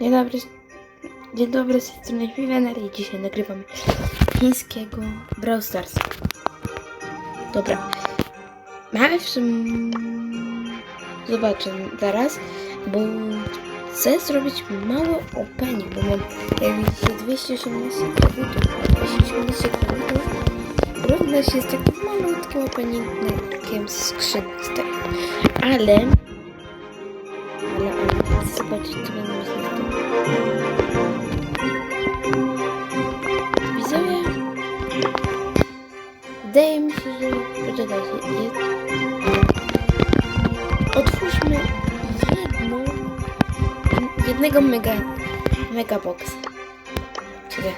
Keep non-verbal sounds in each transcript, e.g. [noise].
Dzień dobry. Dzień dobry, z tej strony Vivianer i dzisiaj nagrywamy chińskiego Brawl Stars. Dobra. Mamy w sumie... Zobaczę zaraz, bo chcę zrobić mało opening, bo mam, jak widzicie, 218 kredytów, a 218 kredytów równa się z takim malutkim openingiem tego. Ale... Ale, ale, zobaczcie, co będę mieć wydaje mi się, że... Poczekajcie, jest... Otwórzmy jedną... Jednego mega... Mega box. Czyli...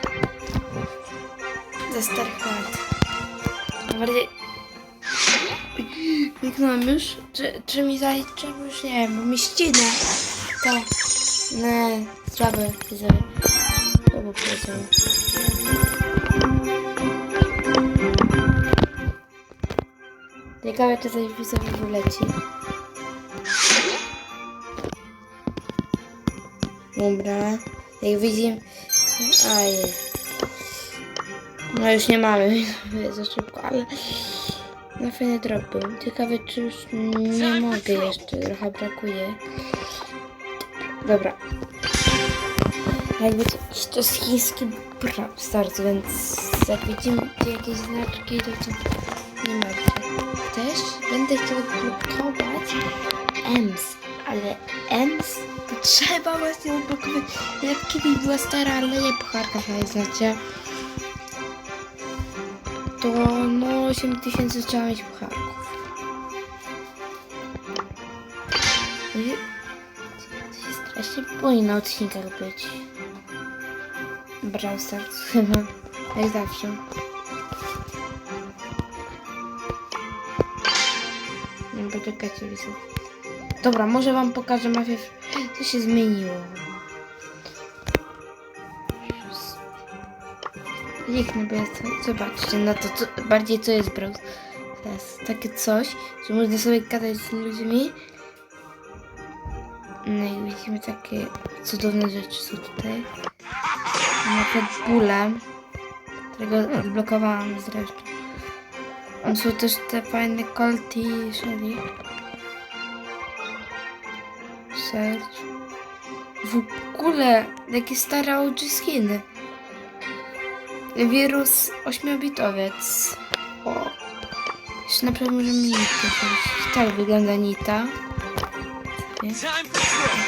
Ze starych lat. Bardziej... Kliknąłem już. Czy, czy mi zaliczy? Już nie wiem, bo mi ścina. To... Nie, słabe widzowie. To było Ciekawe, czy coś widzowie wyleci. Dobra. Jak widzimy... Aj. No już nie mamy, [laughs] za szybko, ale... Na fajny drop był. Ciekawe, czy już nie mogę jeszcze, trochę brakuje. Dobra. Jakby to, to jest chiński Brawl Stars, więc jak widzimy jakieś znaczki, to, to nie martwcie. Będę chciał odblokować EMS, ale EMS to trzeba właśnie odblokować. Jak kiedyś była stara aleja pucharka, jak znacie. To no 8000 trzeba mieć pucharków. I- to się strasznie boi na odcinkach być. Brawl Stars [laughs] chyba, jak zawsze. Poczekajcie, widzę. Dobra, może wam pokażę mafię, co się zmieniło. Bo jest, zobaczcie na to, co, bardziej co jest Brawl Stars. Takie coś, że można sobie gadać z ludźmi. No i widzimy takie cudowne rzeczy są tutaj. Na przykład bóle, którego odblokowałam zresztą. Tam są też te fajne Colty i Shelly. Search. W ogóle, jakie stare OG skiny. Wirus ośmiobitowiec. O. Jeszcze na przykład możemy nitę zrobić. Tak wygląda nita. Nie?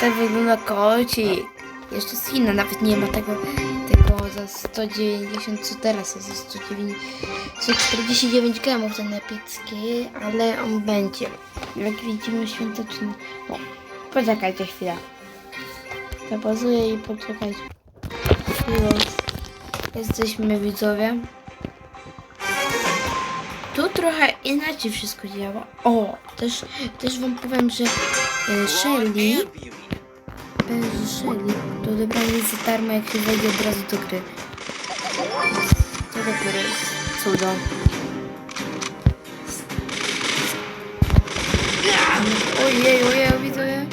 Tak wygląda kocik. Jeszcze Chin nawet nie ma tego, tego za 190, co teraz jest za 109, 149 gemów ten epicki, ale on będzie. Jak widzimy świąteczny. O, poczekajcie chwilę. Zabazuję i poczekajcie. Już. Jesteśmy widzowie. Tu trochę inaczej wszystko działa. O, też, też wam powiem, że e, Shelly Shelly to odebranie za darmo, jak się wejdzie od razu do gry. To dopiero jest cudo. Ojej, ojej, widzowie.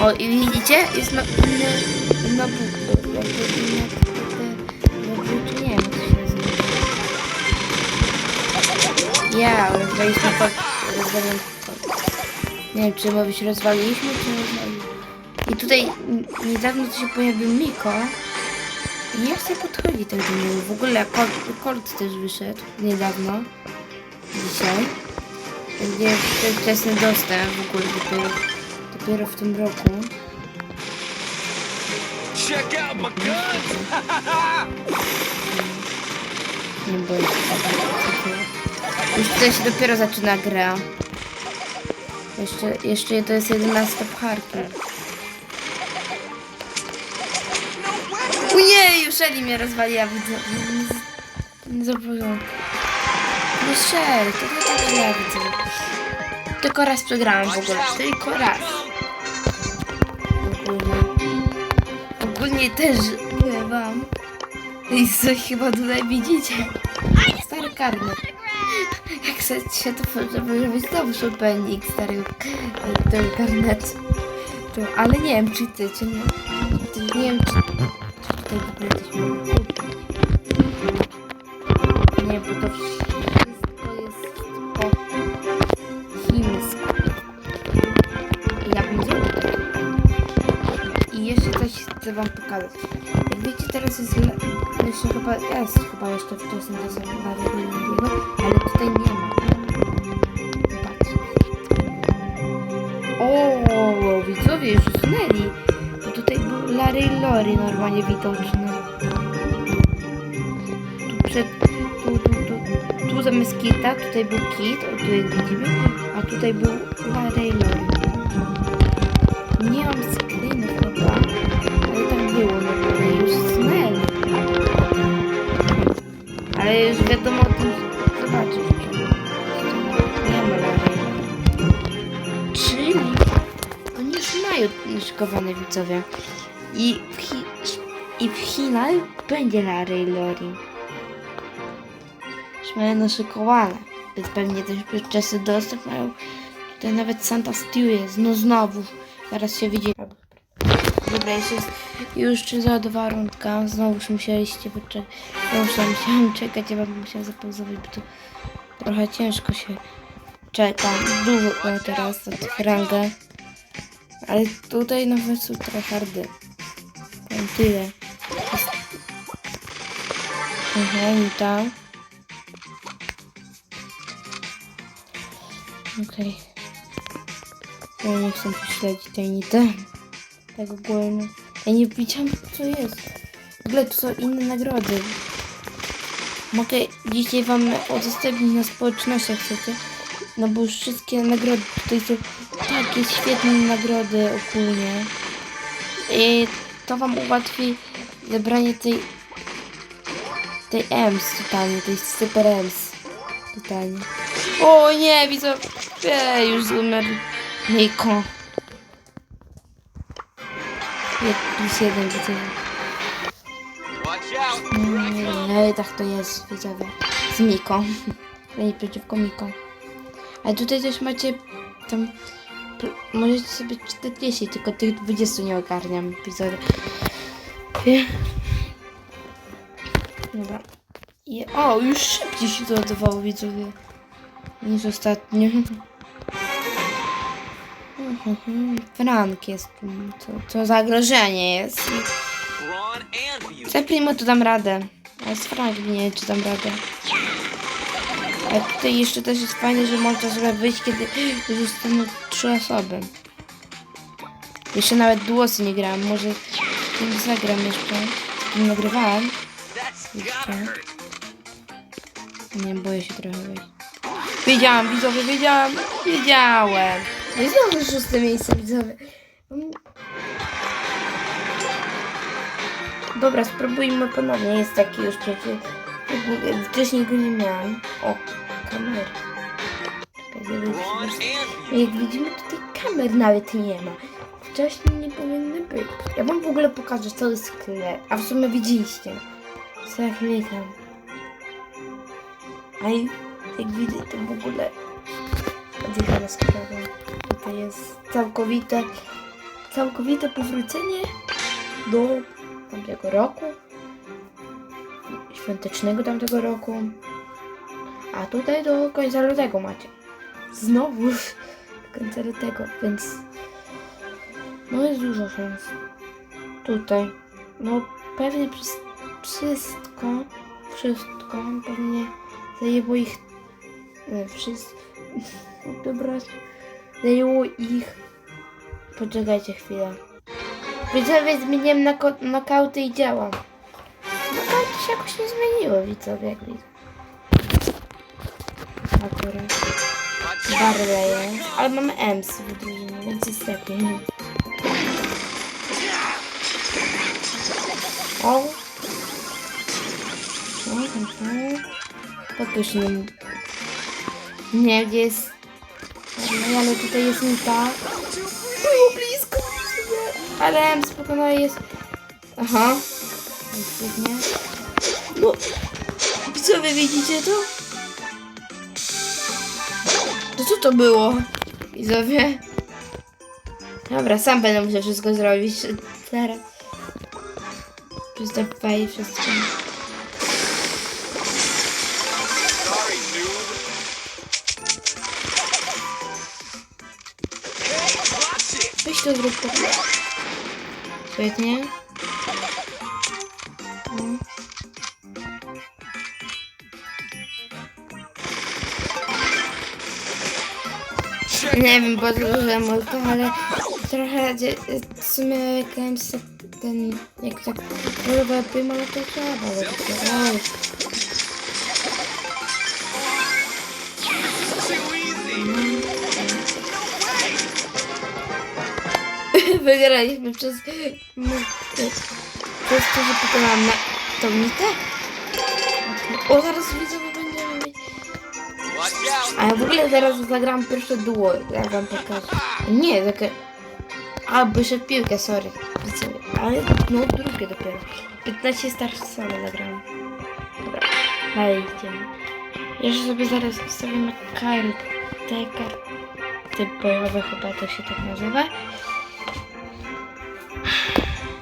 O, i widzicie? Jest na inne, na buku. Jakby inne, te, te, nie wiem, to się nazywa. Ja, rozwaliśmy to, rozwaliłem to. Nie wiem, czy mówić rozwaliliśmy, czy rozwaliliśmy. I tutaj niedawno to się pojawił Miko. Nie chcę podchodzić tak do niego. W ogóle Colt, też wyszedł niedawno. Dzisiaj. Będzie wczesny dostęp w ogóle dopiero, dopiero w tym roku. Check out my guns! [laughs] Nie boję się tego. Już tutaj się dopiero zaczyna gra. Jeszcze, jeszcze to jest 11 pucharki. Ojej, już Eli mnie rozwaliła, widzę. Nie zapomniałam. No Shelly, to nie tak źle, widzę. Tylko raz przegrałam w ogóle. Tylko raz. Ogólnie. Ogólnie też wam. I coś chyba tutaj widzicie. Stary karny. Jak chcecie, to może może być znowu opening starego e, tego karnetu. To, ale nie wiem, czy chcecie, nie? To nie wiem, czy tutaj w ogóle coś kupić. Nie, bo to wszystko jest po chińsku. I ja bym zrobił. I jeszcze coś chcę wam pokazać. Jak wiecie, teraz jest... Jeszcze chyba jest chyba jeszcze wczesny do zareagowania, ale tutaj nie ma. Widoczny. Tu przed... Tu, tu, tu, tu zamiast Kita, tutaj był Kit, o tu jak widzimy, a tutaj był Lori. Nie mam screenów chyba, ale tak było, no ale już usunęli. Ale już wiadomo o tym, już mają szykowane widzowie. I w, I w Chinach będzie Larry i Lori. Już mają naszykowane. Więc pewnie też przedczasny dostęp mają. Tutaj nawet Santa Stew jest. No znowu. Zaraz się widzi. Dobra, jeszcze jest już czy załadowała rundka. Znowu już musieliście już tam musiałam czekać, ja bym musiała zapauzować, bo to trochę ciężko się czeka. Dużo teraz od tych rangę. Ale tutaj nawet są trochę hardy. Tyle. Aha, i tam. Okej. Ja nie chcę tu śledzić tej nity. Tak ogólnie. Ja nie widziałam co jest. W ogóle tu są inne nagrody. Mogę dzisiaj wam udostępnić na społeczności, jak chcecie. No bo już wszystkie nagrody tutaj są takie świetne nagrody ogólnie. I to wam ułatwi zebranie tej tej EMS totalnie, tej Super EMS totalnie. O nie, widzę, e, już zummer Miko. Plus jeden widzę. Nie, tak to jest, widzowie. Z Miko. [laughs] Nie przeciwko Miko. Ale tutaj też macie tam... Możecie sobie 40, tylko tych 20 nie ogarniam, widzowie. Wie- Dobra. I, o, już szybciej się doładowało, widzowie. Niż ostatnio. [laughs] Frank jest tu. To, to zagrożenie jest. Primo to dam radę. Ale z Frank nie czy dam radę. Ale tutaj jeszcze też jest fajne, że można sobie wyjść, kiedy zostaną trzy osoby. Jeszcze nawet głosy nie grałem. Może z tym zagram jeszcze. Tym nagrywałem. Hurt. Nie boję się trochę wejść. Wiedziałam, widzowie, wiedziałam. Wiedziałem. Nie znowu szóste miejsce, widzowie. Dobra, spróbujmy ponownie. Jest taki już przecież. Wcześniej go nie miałem. O, kamery. Beauty. Jak widzimy, tutaj kamer nawet nie ma. Wcześniej nie powinny być. Ja wam w ogóle pokażę cały sklep. A w sumie widzieliście. Zaklikam. A i jak widzę, to w ogóle odjechana sprawa. To jest całkowite, całkowite powrócenie do tamtego roku. Świątecznego tamtego roku. A tutaj do końca lutego macie. Znowu [laughs] do końca lutego, więc no jest dużo szans. Tutaj. No pewnie wszystko, wszystko pewnie zajęło ich e, wszystko. [laughs] Dobra. Zajęło ich. Poczekajcie chwilę. Widzowie zmieniłem na nokauty i działam. Nokauty się jakoś nie zmieniło, widzowie, jak widzę. Akurat. Barley, ale mamy Ems w drużynie, więc jest lepiej. O! Mhm. Pokaż nam. Nie, gdzie jest... No, ale tutaj jest mi tak. Było blisko. Ale Ems pokonała jest... Aha. Świetnie. No. Co wy widzicie to? co to było? Widzowie? Dobra, sam będę musiał wszystko zrobić teraz. Wszystko. Noob. Hey, watch it. Weź to zrób Świetnie. Nie wiem, bo dużo molto, ale trochę w sumie grałem z ten, jak tak próbę pym, ale to trzeba, to easy. [laughs] Wygraliśmy przez, przez to, że pokonałam na tą nitę. O, zaraz widzowie A ja w ogóle zaraz zagram pierwsze duo, jak wam pokażę. Nie, takie... A, bo jeszcze piłkę, sorry. Ale no drugie dopiero. 15 starszych solo zagrałem. Dobra, dalej idziemy. Jeszcze sobie zaraz ustawimy kartę, karty bojowe chyba to się tak nazywa.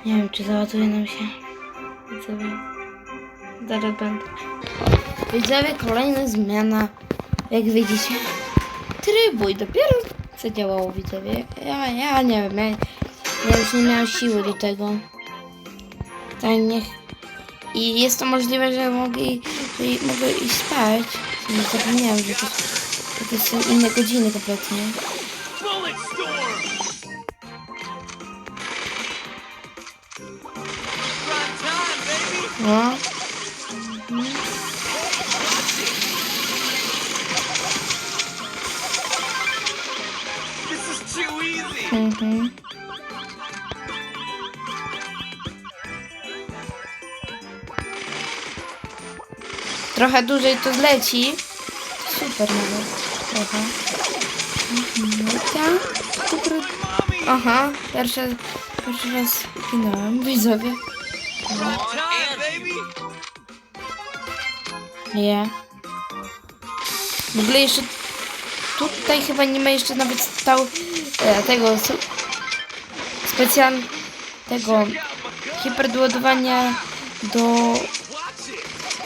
Nie wiem, czy załaduje nam się. Widzowie. Zaraz będę. Widzowie, kolejna zmiana. Jak widzicie, trybu i dopiero co działało widzowie. Ja, ja nie wiem, ja, już nie miałam siły do tego. Tak niech. I jest to możliwe, że mogę, że mogę iść spać. Nie zapomniałam, że to, to są inne godziny kompletnie. Mhm. Trochę dłużej to zleci. Super nawet. Trochę. Mhm. Tak. Dobra. Mommy. Aha, pierwszy, pierwszy raz ginąłem, widzowie. Nie. W ogóle jeszcze tutaj chyba nie ma jeszcze nawet stał e, tego specjalnego hiperdoładowania do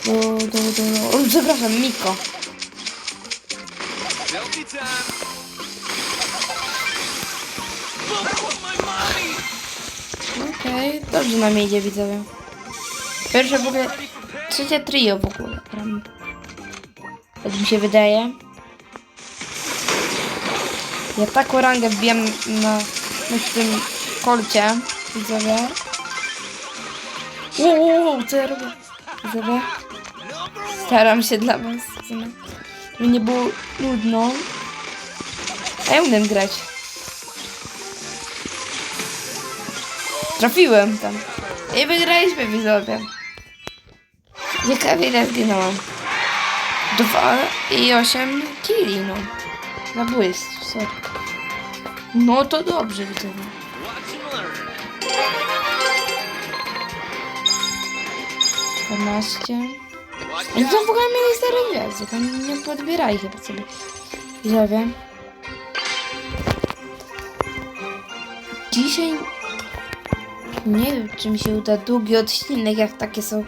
do, do, do, do przepraszam, Miko. Okej, dobrze nam idzie widzowie. Pierwsze w ogóle, trzecie trio w ogóle. gram. Tak mi się wydaje. Ja taką rangę wbijam na, na tym kolcie, widzowie. Wow, co ja robię? Widzowie, staram się dla was, żeby nie było nudno. A ja umiem grać. Trafiłem tam. I wygraliśmy widzowie. Ciekawie ile zginąłem. Dwa i osiem kili, no. Zabójstw, sorry. No to dobrze widzowie. Watch and learn. 14. Watch Oni out. tam w ogóle mieli stare gwiazdy, tam nie podbierali chyba sobie. Widzowie. Dzisiaj nie wiem, czy mi się uda długi odcinek, jak takie są,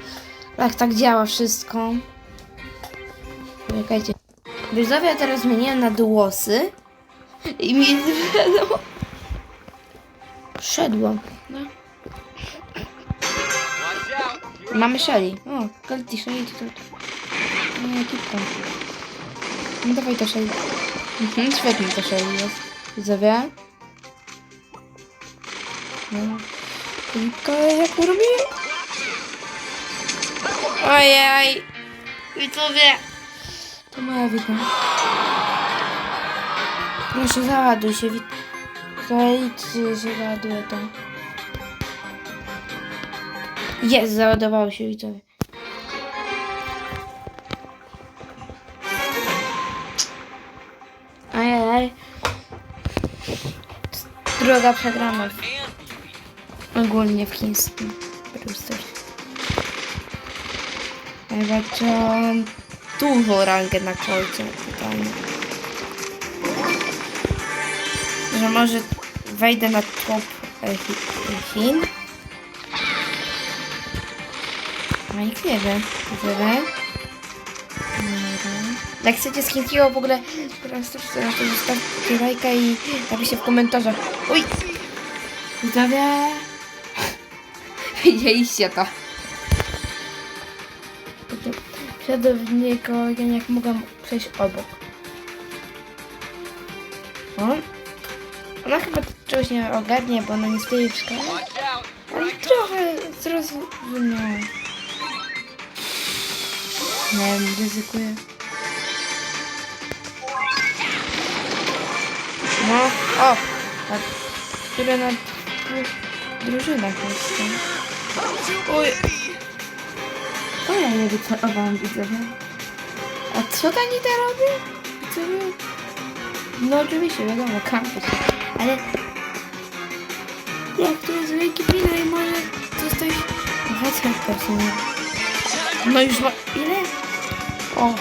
jak tak działa wszystko. Czekajcie. Widzowie, ja teraz zmieniłem na duosy i mi wiadomo. Szedłem. No. Mamy Shelly. O, Galti Shelly to... No, ekipka. No dawaj to Shelly. Mhm, świetnie to Shelly jest. Widzowie. No. Ekipka jak robi? Ojej. Widzowie. To moja wita. Proszę załaduj się, wit... Zajdź załaduje to. Jest, załadowało się widzowie. Ajajaj. Droga przegrana ogólnie w chińskim. Brewster. Chyba on dużą rangę na kolce totalnie. Może wejdę na top e, Chi- Chin. No i nie. Widzowie. Dobra. Jak chcecie z chińskiego w ogóle prostu to zostawcie lajka i napiszcie w komentarzach. Uj! Widzowie. [laughs] Widzieliście to. Wszedłem w niego, ja jak mogłam przejść obok. O. Ona chyba czegoś nie ogarnie, bo ona nie stoi w szkole. Ale trochę zrozumiała. Nie wiem, ryzykuję. No, o! Tak. Które na drużynach jestem. Oj! O, ja nie wycelowałam, widzowie. A co ta Nita robi? Widzowie? No oczywiście, wiadomo, kampus. Ale... Jak to jest wielki pino i może. Wracaj w sumie. No już ma... Ile? O!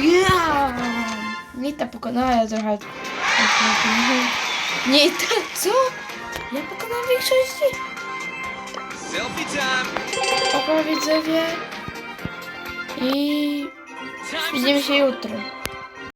Ja! Nita pokonała trochę. Nita, co? Ja pokonałam większości? Opa widzowie. I widzimy się jutro.